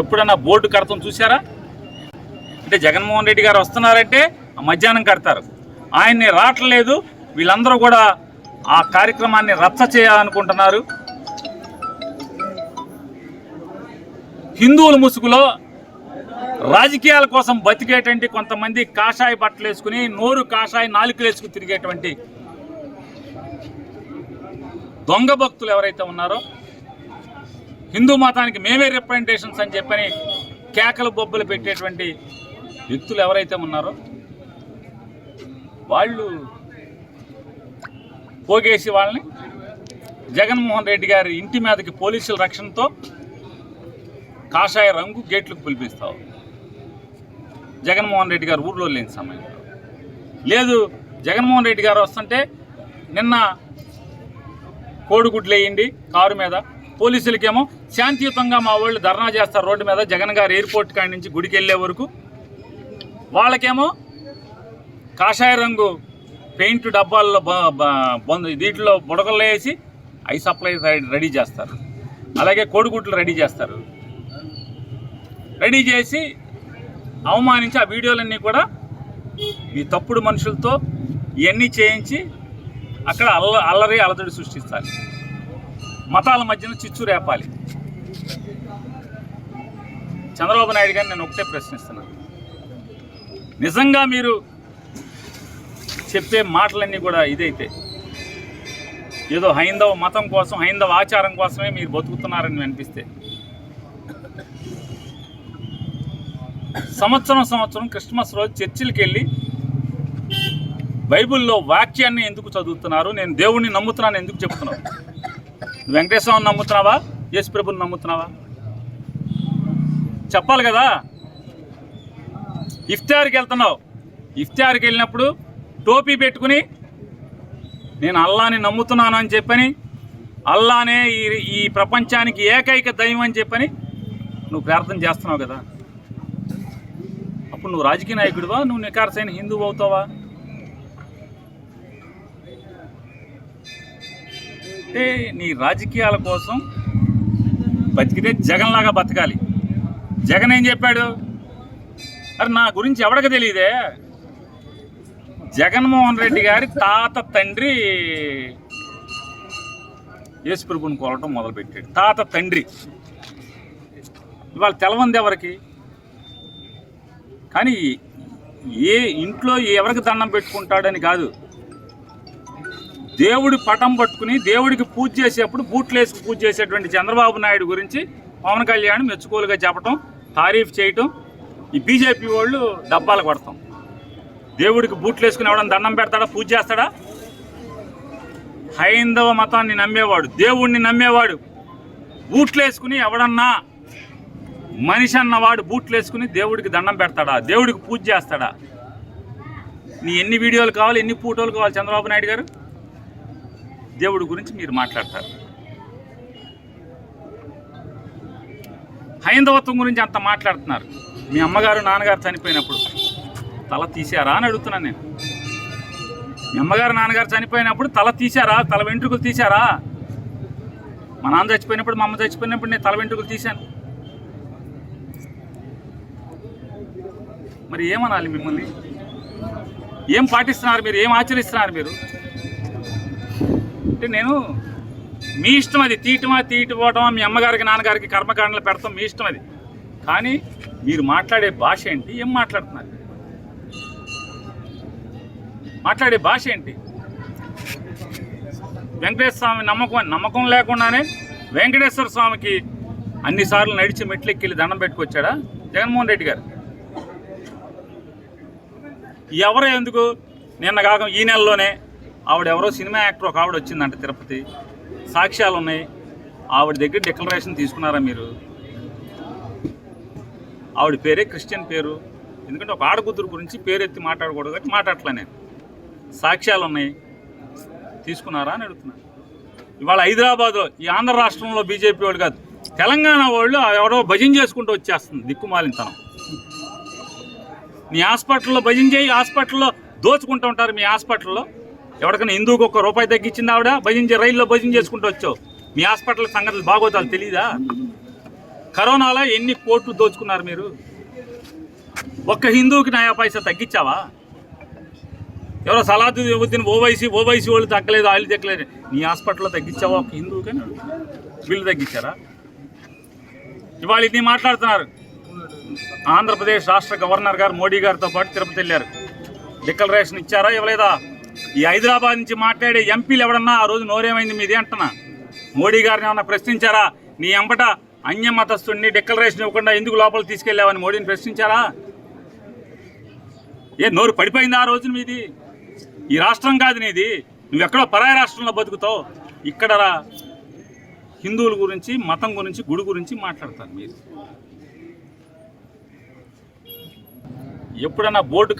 ఎప్పుడన్నా బోర్డు కడతాం చూసారా అంటే జగన్మోహన్ రెడ్డి గారు వస్తున్నారంటే మధ్యాహ్నం కడతారు. ఆయన్ని రావట్లేదు. వీళ్ళందరూ కూడా ఆ కార్యక్రమాన్ని రచ్చ చేయాలనుకుంటున్నారు. హిందువుల ముసుగులో రాజకీయాల కోసం బతికేటువంటి కొంతమంది కాషాయ బట్టలు వేసుకుని నోరు కాషాయ నాలుకలు వేసుకుని తిరిగేటువంటి దొంగ భక్తులు ఎవరైతే ఉన్నారో హిందూ మతానికి మేమే రిప్రజెంటేషన్స్ అని చెప్పని కేకలు బొబ్బలు పెట్టేటువంటి వ్యక్తులు ఎవరైతే ఉన్నారో వాళ్ళు పోగేసి వాళ్ళని జగన్మోహన్ రెడ్డి గారి ఇంటి మీదకి పోలీసుల రక్షణతో కాషాయ రంగు గేట్లకు పిలిపిస్తావు. జగన్మోహన్ రెడ్డి గారు ఊర్లో లేని సమయంలో లేదు జగన్మోహన్ రెడ్డి గారు వస్తుంటే నిన్న కోడిగుడ్లు వేయండి కారు మీద పోలీసులకేమో శాంతియుతంగా మా వాళ్ళు ధర్నా చేస్తారు రోడ్డు మీద. జగన్ గారు ఎయిర్పోర్ట్ కాడి నుంచి గుడికి వెళ్ళే వరకు. వాళ్ళకేమో కాషాయ రంగు పెయింట్ డబ్బాల్లో దీంట్లో బుడగల్లో వేసి ఐ సప్లై రెడీ- చేస్తారు. అలాగే కోడిగుడ్లు రెడీ చేస్తారు. రెడీ చేసి అవమానించి ఆ వీడియోలన్నీ కూడా ఈ తప్పుడు మనుషులతో ఇవన్నీ చేయించి అక్కడ అల్ల అల్లరి అలతడి సృష్టిస్తారు. మతాల మధ్యన చిచ్చు రేపాలి. చంద్రబాబు నాయుడు గారిని నేను ఒకటే ప్రశ్నిస్తున్నాను నిజంగా మీరు చెప్పే మాటలన్నీ కూడా ఇదైతే. ఏదో హైందవ మతం కోసం హైందవ ఆచారం కోసమే మీరు బతుకుతున్నారని అనిపిస్తే. సంవత్సరం సంవత్సరం క్రిస్మస్ రోజు చర్చిలకు వెళ్ళి బైబిల్లో వాక్యాన్ని ఎందుకు చదువుతున్నారు? నేను దేవుణ్ణి నమ్ముతున్నాను ఎందుకు చెప్తున్నాను? వెంకటేశ్వరం నమ్ముతున్నావా? యేసు ప్రభుని నమ్ముతున్నావా? చెప్పాలి కదా? ఇఫ్తార్కి వెళ్తున్నావు. ఇఫ్తార్కి వెళ్ళినప్పుడు టోపీ పెట్టుకుని నేను అల్లాని నమ్ముతున్నాను అని చెప్పని అల్లానే ఈ ఈ ప్రపంచానికి ఏకైక దైవం అని చెప్పని నువ్వు ప్రార్థన చేస్తున్నావు కదా? అప్పుడు నువ్వు రాజకీయ నాయకుడివా? నువ్వు నికార్సైన హిందువు అవుతావా? అంటే నీ రాజకీయాల కోసం బతికితే జగన్లాగా బతకాలి. జగన్ ఏం చెప్పాడు? అరే నా గురించి ఎవరికి తెలియదే? జగన్మోహన్ రెడ్డి గారి తాత తండ్రి యేసుప్రభుని కొలటం మొదలుపెట్టాడు. తాత తండ్రి. ఇవాళ తెలవంది ఎవరికి? కానీ ఏ ఇంట్లో ఎవరికి దండం పెట్టుకుంటాడని కాదు. దేవుడి పటం పట్టుకుని దేవుడికి పూజ చేసేప్పుడు బూట్లు వేసుకు పూజ చేసేటువంటి చంద్రబాబు నాయుడు గురించి పవన్ కళ్యాణ్ మెచ్చుకోలుగా చెప్పటం తారీఫ్ చేయటం ఈ బీజేపీ వాళ్ళు డబ్బాలు కొడతాం. దేవుడికి బూట్లు వేసుకుని ఎవడన్నా దండం పెడతాడా పూజ చేస్తాడా? హైందవ మతాన్ని నమ్మేవాడు దేవుణ్ణి నమ్మేవాడు. బూట్లు వేసుకుని ఎవడన్నా మనిషి అన్నవాడు బూట్లు వేసుకుని దేవుడికి దండం పెడతాడా దేవుడికి పూజ చేస్తాడా? నీ ఎన్ని వీడియోలు కావాలి ఎన్ని ఫోటోలు కావాలి చంద్రబాబు నాయుడు గారు? దేవుడి గురించి మీరు మాట్లాడతారు. హైందవత్వం గురించి అంత మాట్లాడుతున్నారు. మీ అమ్మగారు నాన్నగారు చనిపోయినప్పుడు. తల తీసారా అని అడుగుతున్నాను నేను. మీ అమ్మగారు నాన్నగారు చనిపోయినప్పుడు తల తీశారా? తల వెంట్రుకలు తీశారా? మా నాన్న చచ్చిపోయినప్పుడు మా అమ్మ చచ్చిపోయినప్పుడు నేను తల వెంట్రుకలు తీశాను. మరి ఏమనాలి మిమ్మల్ని? ఏం పాటిస్తున్నారు మీరు? ఏం ఆచరిస్తున్నారు మీరు? అంటే నేను మీ ఇష్టం అది. తీయటమా తీయటపోవటమా మీ అమ్మగారికి నాన్నగారికి కర్మకాండలు పెడతాం మీ ఇష్టం అది. కానీ మీరు మాట్లాడే భాష ఏంటి? ఏం మాట్లాడుతున్నారు? మాట్లాడే భాష ఏంటి? వెంకటేశ్వర స్వామి నమ్మకం నమ్మకం లేకుండానే వెంకటేశ్వర స్వామికి అన్నిసార్లు నడిచి మెట్లెక్కి దండం పెట్టుకొచ్చాడా? జగన్మోహన్ రెడ్డి గారు. ఎవరు ఎందుకు? నిన్న కాక ఈ నెలలోనే ఆవిడ ఎవరో సినిమా యాక్టర్ ఒక ఆవిడ వచ్చిందంట తిరుపతి. సాక్ష్యాలు ఉన్నాయి. ఆవిడ దగ్గర డిక్లరేషన్ తీసుకున్నారా మీరు? ఆవిడ పేరే క్రిస్టియన్ పేరు. ఎందుకంటే ఒక ఆడకూతురు గురించి పేరెత్తి మాట్లాడకూడదు కాబట్టి మాట్లాడలే నేను. సాక్ష్యాలు ఉన్నాయి. తీసుకున్నారా అని అడుగుతున్నాను. ఇవాళ హైదరాబాద్లో ఈ ఆంధ్ర రాష్ట్రంలో బీజేపీ వాళ్ళు కాదు. తెలంగాణ వాళ్ళు ఎవరో భజన చేసుకుంటూ వచ్చేస్తుంది దిక్కుమాలింతనం నీ హాస్పిటల్లో భజన చేయి హాస్పిటల్లో దోచుకుంటూ ఉంటారు మీ హాస్పిటల్లో. ఎవరికైనా హిందూకి ఒక రూపాయి తగ్గించింది ఆవిడ? భజన రైల్లో భజన చేసుకుంటూ వచ్చావు. మీ హాస్పిటల్ సంగతులు బాగోతాలు తెలీదా? కరోనాలో ఎన్ని కోట్లు దోచుకున్నారు మీరు? ఒక్క హిందువుకి నయా పైసా తగ్గించావా? ఎవరో సలాదుద్దీన్ ఓవైసీ ఓవైసీ వాళ్ళు తగ్గలేదు ఆయిల్ తగ్గలేదు. నీ హాస్పిటల్లో తగ్గించావా ఒక హిందూకి? బిల్లు తగ్గించారా? ఇవాళ ఇది మాట్లాడుతున్నారు. ఆంధ్రప్రదేశ్ రాష్ట్ర గవర్నర్ గారు మోడీ గారితో పాటు తిరుపతి వెళ్ళారు. డిక్లరేషన్ ఇచ్చారా? ఇవ్వలేదా? ఈ హైదరాబాద్ నుంచి మాట్లాడే ఎంపీలు ఎవడన్నా ఆ రోజు నోరేమైంది మీది అంటున్నా. మోడీ గారిని ఏమన్నా ప్రశ్నించారా? నీ ఎంబట అన్య మతస్థుడిని డిక్లరేషన్ ఇవ్వకుండా ఎందుకు లోపల తీసుకెళ్ళావని మోడీని ప్రశ్నించారా? ఏ నోరు పడిపోయింది ఆ రోజు మీది? ఈ రాష్ట్రం కాదు నీది. నువ్వెక్కడో పరాయ రాష్ట్రంలో బతుకుతావు. ఇక్కడ రా. హిందువుల గురించి మతం గురించి గుడి గురించి మాట్లాడతారు మీరు. ఎప్పుడన్నా బోర్డు